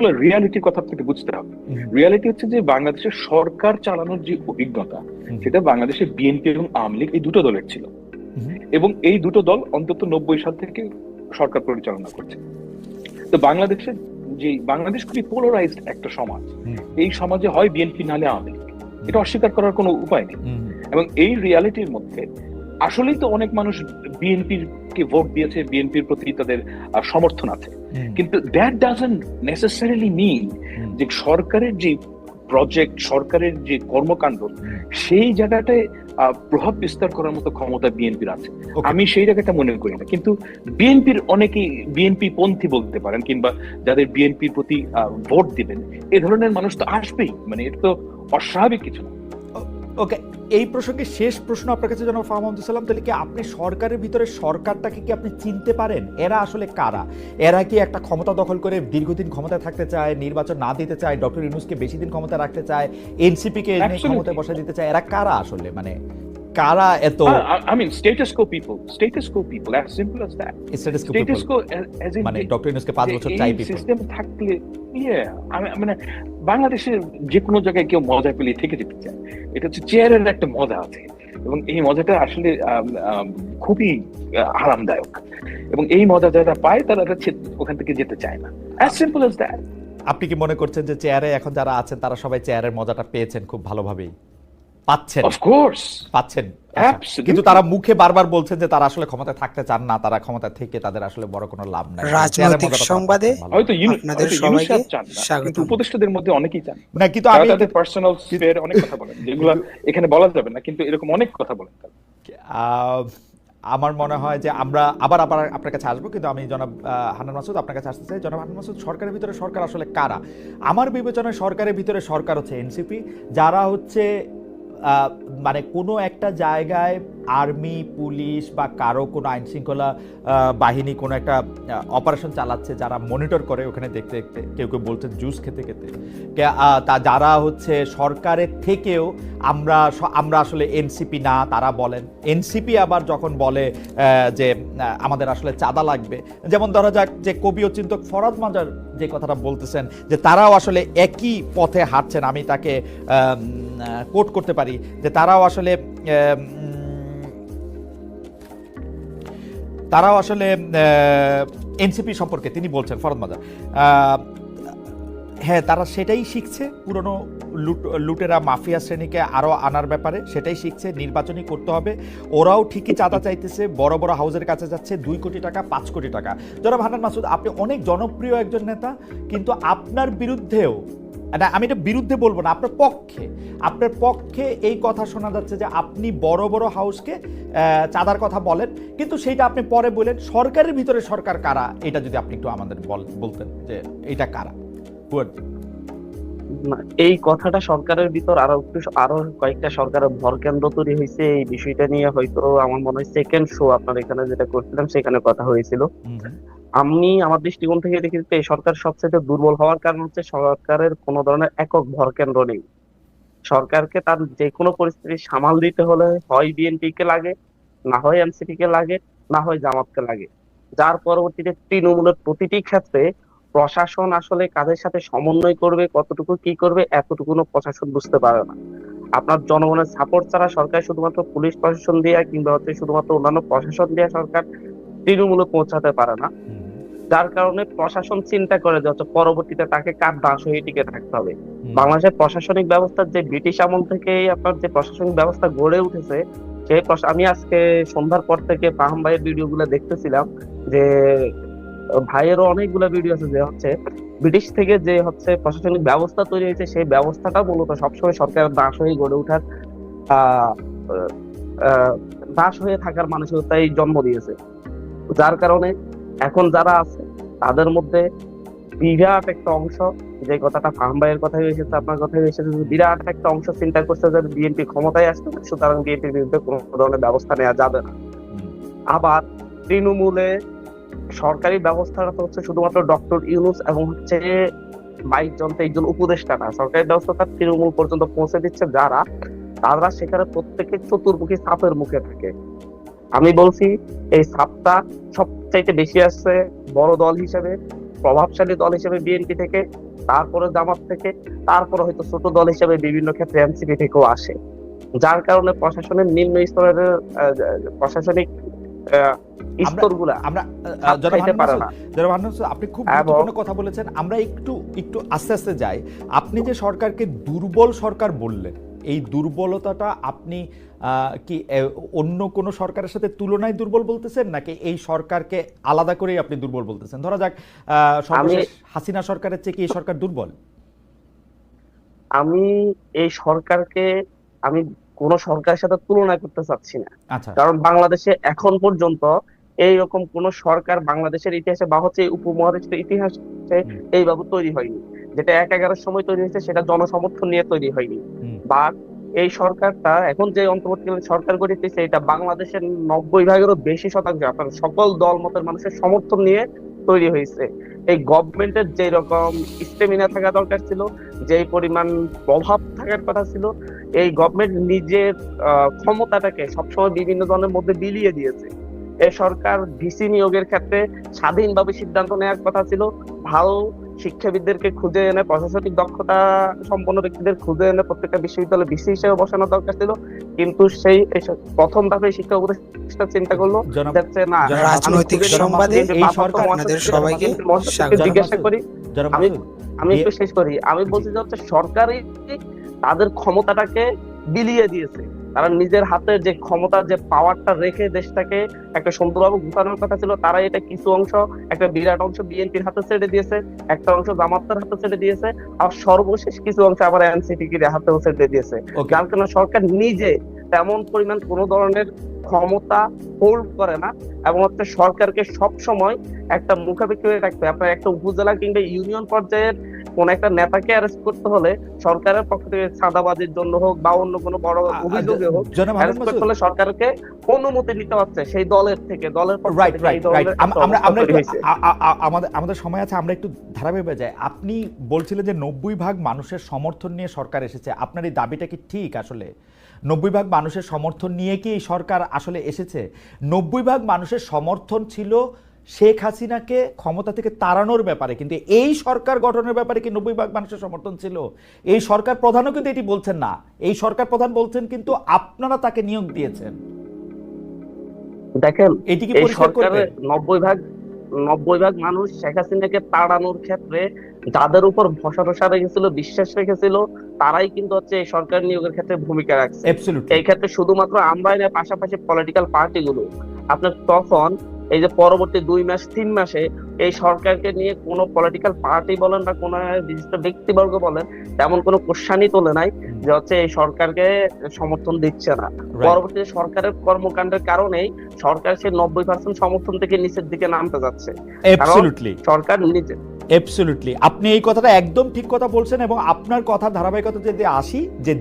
রিয়ালিটির কথা আপনাকে বুঝতে হবে। রিয়ালিটি হচ্ছে যে বাংলাদেশের সরকার চালানোর যে অভিজ্ঞতা সেটা বাংলাদেশের বিএনপি এবং আওয়ামী লীগ এই দুটো দলের ছিল। এবং এই দুটো দল অন্তত নব্বই সাল থেকে সরকার পরিচালনা করছে। তো বাংলাদেশের যে বাংলাদেশ খুবই পোলারাইজড একটা সমাজ। এই সমাজে হয় বিএনপি নালে আওয়ামী লীগ। এটা অস্বীকার করার কোনো উপায় নেই। এবং এই রিয়ালিটির মধ্যে আসলেই তো অনেক মানুষ বিএনপির কে ভোট দিয়েছে বিএনপির প্রতি তাদের সমর্থন আছে। কিন্তু দ্যাট ডাজন্ট নেসেসারিলি মিন যে সরকারের যে প্রজেক্ট সরকারের যে কর্মকাণ্ড সেই জায়গাটায় প্রভাব বিস্তার করার মতো ক্ষমতা বিএনপির আছে। আমি সেই জায়গাটা মনে করি না। কিন্তু বিএনপির অনেকেই বিএনপি পন্থী বলতে পারেন কিংবা যাদের বিএনপির প্রতি ভোট দিবেন এ ধরনের মানুষ তো আসবেই। মানে এটা তো অস্বাভাবিক কিছু না। ওকে এই প্রসঙ্গে শেষ প্রশ্ন আপনার কাছে জনাব ফাহম সালাম। তাহলে কি আপনি সরকারের ভিতরে সরকারটাকে কি আপনি চিনতে পারেন? এরা আসলে কারা? এরা কি একটা ক্ষমতা দখল করে দীর্ঘদিন ক্ষমতায় থাকতে চায় নির্বাচন না দিতে চায় ডক্টর ইউনুসকে বেশি দিন ক্ষমতা রাখতে চায় এনসিপিকে. ক্ষমতায় বসা দিতে চায় এরা কারা আসলে? মানে কারা এত I mean status quo people status quo people as simple as that status status quo as in মানে ডক্টর ইউনুসকে পাঁচ বছর চাই পিপল সিস্টেম থাকলে ইয়ে আমি মানে বাংলাদেশের যে কোনো জায়গায় কেউ মজা পেলে থেকে যেতে চায়। এটা হচ্ছে চেয়ারের একটা মজা আছে। এবং এই মজাটা আসলে খুবই আরামদায়ক। এবং এই মজা যারা পায় তারা ওখান থেকে যেতে চায় না। অ্যাজ সিম্পল অ্যাজ দ্যাট আপনি কি মনে করছেন যে চেয়ারে এখন যারা আছেন তারা সবাই চেয়ারের মজাটা পেয়েছেন খুব ভালোভাবেই? পাচ্ছেন। অফকোর্স পাচ্ছেন। আচ্ছা। কিন্তু তারা মুখে বারবার বলছেন যে তারা আসলে ক্ষমতায় থাকতে চান না তারা ক্ষমতায় থেকে তাদের আসলে বড় কোনো লাভ নাই। রাজনৈতিক সংবাদে হয়তো আপনাদের সবাইকে না, কিন্তু উপদেষ্টাদের মধ্যে অনেকেই চান। না কিন্তু আমি তাদের পার্সোনাল স্পেয়ার অনেক কথা বলেন যেগুলো এখানে বলা যাবে না কিন্তু এরকম অনেক কথা বলেন আহ, আমার মনে হয় যে আমরা আবার আবার আপনার কাছে আসব কিন্তু আমি জনাব আহ, হান্নান মাসুদ আপনার কাছে আসতে চাই। জনাব হান্নান মাসুদ সরকারের ভিতরে সরকার আসলে কারা? আমার বিবেচনায় সরকারের ভিতরে সরকার হচ্ছে এনসিপি যারা হচ্ছে মানে কোনো একটা জায়গায় আর্মি, পুলিশ বা কারও কোনো আইনশৃঙ্খলা বাহিনী কোনো একটা অপারেশন চালাচ্ছে, যারা মনিটর করে ওখানে দেখতে দেখতে, কেউ কেউ বলছে জুস খেতে খেতে। তা যারা হচ্ছে সরকারের থেকেও আমরা আমরা আসলে এনসিপি না, তারা বলেন। এনসিপি আবার যখন বলে যে আমাদের আসলে চাঁদা লাগবে। যেমন ধরা যাক যে কবি ও চিন্তক ফরাদ মাজার যে কথাটা বলতেছেন যে তারাও আসলে একই পথে হাঁটছেন, আমি তাকে কোট করতে পারি যে তারাও আসলে তারাও আসলে এনসিপি সম্পর্কে তিনি বলছেন ফরদ মাজার। হ্যাঁ তারা সেটাই শিখছে, পুরনো লুটেরা মাফিয়া শ্রেণীকে আরও আনার ব্যাপারে সেটাই শিখছে, নির্বাচনই করতে হবে। ওরাও ঠিকই চাঁদা চাইতেছে, বড় বড় হাউসের কাছে যাচ্ছে, দুই কোটি টাকা, পাঁচ কোটি টাকা। জনাব হান্নান মাসুদ, আপনি অনেক জনপ্রিয় একজন নেতা, কিন্তু আপনার বিরুদ্ধেও, না, আমি এটা বিরুদ্ধে বলব না, আপনার পক্ষে আপনার পক্ষে এই কথা শোনা যাচ্ছে যে আপনি বড় বড় হাউসকে চাঁদার কথা বলেন, কিন্তু সেইটা আপনি পরে বলেন, সরকারের ভিতরে সরকার কারা? এটা যদি আপনি একটু আমাদের বল- বলতেন যে এটা কারা? এই কথাটা সরকারের ভিতর আরও একটু আরও কয়েকটা সরকারের ভর কেন্দ্র তৈরি হয়েছে। এই বিষয়টা নিয়ে হয়তো আমার মনে হয় সেকেন্ড শো আপনার এখানে যেটা করছিলাম সেখানে কথা হয়েছিল। আমি আমার দৃষ্টিকোণ থেকে দেখি এই সরকার সবচেয়ে দুর্বল হওয়ার কারণ হচ্ছে সরকারের কোনো ধরনের একক ভর কেন্দ্র নেই। সরকারকে তার যে কোনো পরিস্থিতি সামাল দিতে হলে হয় বিএনপি কে লাগে না হয় এনসিপি কে লাগে না হয় জামাতকে লাগে। যার পরবর্তীতে তৃণমূলের প্রতিটি ক্ষেত্রে প্রশাসন আসলে কাদের সাথে সমন্বয় করবে কতটুকু কি করবে এতটুকুনো প্রশাসন বুঝতে পারে না। আপনার জনগণের সাপোর্ট ছাড়া সরকার শুধুমাত্র পুলিশ প্রশাসন দিয়ে কিংবা হচ্ছে শুধুমাত্র অন্যান্য প্রশাসন দিয়ে সরকার তৃণমূলে পৌঁছাতে পারে না। যার কারণে প্রশাসন চিন্তা করে যে হচ্ছে পরবর্তীতে তাকে কার দাস হয়ে টিকে থাকতে হবে। বাংলাদেশের প্রশাসনিক ব্যবস্থার যে ব্রিটিশ আমল থেকে আপনার যে প্রশাসনিক ব্যবস্থা গড়ে উঠেছে সেই আমি আজকে সন্ধ্যার পর থেকে পাহাম ভাইয়ের ভিডিও গুলো দেখতেছিলাম যে ভাইয়েরও অনেকগুলো ভিডিও আছে যে হচ্ছে ব্রিটিশ থেকে যে হচ্ছে প্রশাসনিক ব্যবস্থা তৈরি হয়েছে সেই ব্যবস্থাটা মূলত সবসময় সরকারের দাস হয়ে গড়ে ওঠার দাস হয়ে থাকার মানসিকতাই জন্ম দিয়েছে। যার কারণে এখন যারা আছে তাদের মধ্যে বিরাট একটা অংশ যে কথাটা ফার্ম ভাইয়ের কথাই এসেছে আপনার কথাই এসেছে বিরাট একটা অংশ চিন্তা করছে যে বিএনপি ক্ষমতায় আসতে সুতরাং বিএনপির বিরুদ্ধে কোনো ধরনের ব্যবস্থা নেওয়া যাবে না। আবার তৃণমূলে সরকারি ব্যবস্থাটা তো হচ্ছে শুধুমাত্র ডক্টর ইউনুস এবং হচ্ছে বাইশ জন তেইশ জন উপদেষ্টা না, সরকারি ব্যবস্থাটা তৃণমূল পর্যন্ত পৌঁছে দিচ্ছে যারা, তারা সেখানে প্রত্যেকে চতুর্মুখী সাপের মুখে থাকে। আমি বলছি, এই সাপটা সবচাইতে বেশি আসছে বড় দল হিসেবে, প্রভাবশালী দল হিসেবে বিএনপি থেকে, তারপরে জামাত থেকে, তারপরে হয়তো ছোট দল হিসেবে বিভিন্ন ক্ষেত্রে এনসিপি থেকেও আসে। যার কারণে প্রশাসনের নিম্ন স্তরের প্রশাসনিক স্তরগুলা আমরা আপনি খুব গুরুত্বপূর্ণ কথা বলেছেন। আমরা একটু একটু আস্তে আস্তে যাই। আপনি যে সরকারকে দুর্বল সরকার বললেন এই দুর্বলতাটা আপনি কি অন্য কোনো সরকারের সাথে তুলনায় দুর্বল বলতেছেন? নাকি এই সরকারকে আলাদা করেই আপনি দুর্বল বলতেছেন? ধরা যাক সর্বশেষ হাসিনা সরকারের চেয়ে কি এই সরকার দুর্বল? আমি এই সরকারকে আমি কোন সরকারের সাথে তুলনা করতে চাচ্ছি না। আচ্ছা। কারণ বাংলাদেশে এখন পর্যন্ত এইরকম কোন সরকার বাংলাদেশের ইতিহাসে বা হচ্ছে উপমহাদেশের ইতিহাসে। এইভাবে তৈরি হয়নি। যেটা এক এগারোর সময় তৈরি হয়েছে সেটা জনসমর্থন নিয়ে তৈরি হয়নি। বা এই সরকারটা এখন যে অন্তর্বর্তীকালীন সরকার গঠিতেছে এটা বাংলাদেশের নব্বই ভাগেরও বেশি শতাংশ আপনার সকল দল মতের মানুষের সমর্থন নিয়ে তৈরি হয়েছে। এই গভর্নমেন্টের যে রকম স্টেমিনা থাকা দরকার ছিল যে পরিমাণ প্রভাব থাকার কথা ছিল এই গভর্নমেন্ট নিজের ক্ষমতাটাকে সবসময় বিভিন্ন দলের মধ্যে বিলিয়ে দিয়েছে। এই সরকার ভিসি নিয়োগের ক্ষেত্রে স্বাধীনভাবে সিদ্ধান্ত নেওয়ার কথা ছিল। ভালো শিক্ষাবিদদেরকে খুঁজে এনে প্রশাসনিক দক্ষতা সম্পন্ন ব্যক্তিদের খুঁজে এনে প্রত্যেকটা বিশ্ববিদ্যালয়ে ভিসি হিসেবে বসানো দরকার ছিল। কিন্তু সেই প্রথম ধাপে শিক্ষা উপদেষ্টা চিন্তা করল যাচ্ছে না রাজনৈতিক সংবাদে এই সরকার আপনাদের সবাইকে জিজ্ঞাসা করি আমি- আমি একটু শেষ করি। আমি বলছি যে হচ্ছে সরকারই তাদের ক্ষমতাটাকে বিলিয়ে দিয়েছে। তারা নিজের হাতে যে ক্ষমতার যে পাওয়ারটা রেখে দেশটাকে একটা সুন্দরভাবে গুছানোর কথা ছিল তারা এটা কিছু অংশ একটা বিরাট অংশ বিএনপির হাতে ছেড়ে দিয়েছে একটা অংশ জামাতের হাতে ছেড়ে দিয়েছে আর সর্বশেষ কিছু অংশ আবার এনসিপি হাতেও ছেড়ে দিয়েছে। যার কারণে সরকার নিজে তেমন পরিমাণ কোন ধরনের ক্ষমতা হোল্ড করে না এবং হচ্ছে সরকারকে সব সময় একটা মুখাপেক্ষি হয়ে রাখতে হয়। আপনার একটা উপজেলা কিংবা ইউনিয়ন পর্যায়ের কোন একটা নেতাকে অ্যারেস্ট করতে হলে সরকারের পক্ষ থেকে চাঁদাবাজির জন্য হোক বা অন্য কোনো বড় অভিযোগে হোক অ্যারেস্ট করতে হলে সরকারকে অনুমতি নিতে হচ্ছে সেই দলের থেকে দলের রাইট রাইট রাইট আমরা আমরা আমাদের আমাদের সময় আছে আমরা একটু ধারাবাহিক যাই। আপনি বলছিলেন যে নব্বই ভাগ মানুষের সমর্থন নিয়ে সরকার এসেছে। আপনার এই দাবিটা কি ঠিক আসলে? নব্বই ভাগ মানুষের সমর্থন নিয়ে কি এই সরকার আসলে এসেছে? নব্বই ভাগ মানুষের সমর্থন ছিল শেখ হাসিনাকে ক্ষমতা থেকে তাড়ানোর ব্যাপারে কিন্তু এই সরকার গঠনের ব্যাপারে কি নব্বই ভাগ মানুষের সমর্থন ছিল? এই সরকার প্রধানও কিন্তু এটি বলছেন না। এই সরকার প্রধান বলছেন কিন্তু আপনারা তাকে নিয়োগ দিয়েছেন। দেখেন এটি কি সরকারের নব্বই ভাগ নব্বই ভাগ মানুষ শেখ হাসিনাকে তাড়ানোর ক্ষেত্রে যাদের উপর ভরসা টসা রেখেছিল বিশ্বাস রেখেছিল তারাই কিন্তু হচ্ছে এই সরকার নিয়োগের ক্ষেত্রে ভূমিকা রাখছে। এই ক্ষেত্রে শুধুমাত্র আমরাই না পাশাপাশি পলিটিক্যাল পার্টিগুলো আপনার তখন এই যে পরবর্তী দুই মাস তিন মাসে এই সরকারকে নিয়ে কোনো পলিটিক্যাল পার্টি বলেন বা কোনো বিশিষ্ট ব্যক্তিবর্গ বলেন তেমন কোনো কোশ্চানই তোলে নাই যে হচ্ছে এই সরকারকে সমর্থন দিচ্ছে না। পরবর্তীতে সরকারের কর্মকাণ্ডের কারণেই সরকার সেই নব্বই পার্সেন্ট সমর্থন থেকে নিচের দিকে নামতে যাচ্ছে। সরকার নিজে অ্যাবসলিউটলি আপনি এই কথাটা একদম ঠিক কথা বলছেন এবং আপনার কথা ধারাবাহিকতা যদি আসি যে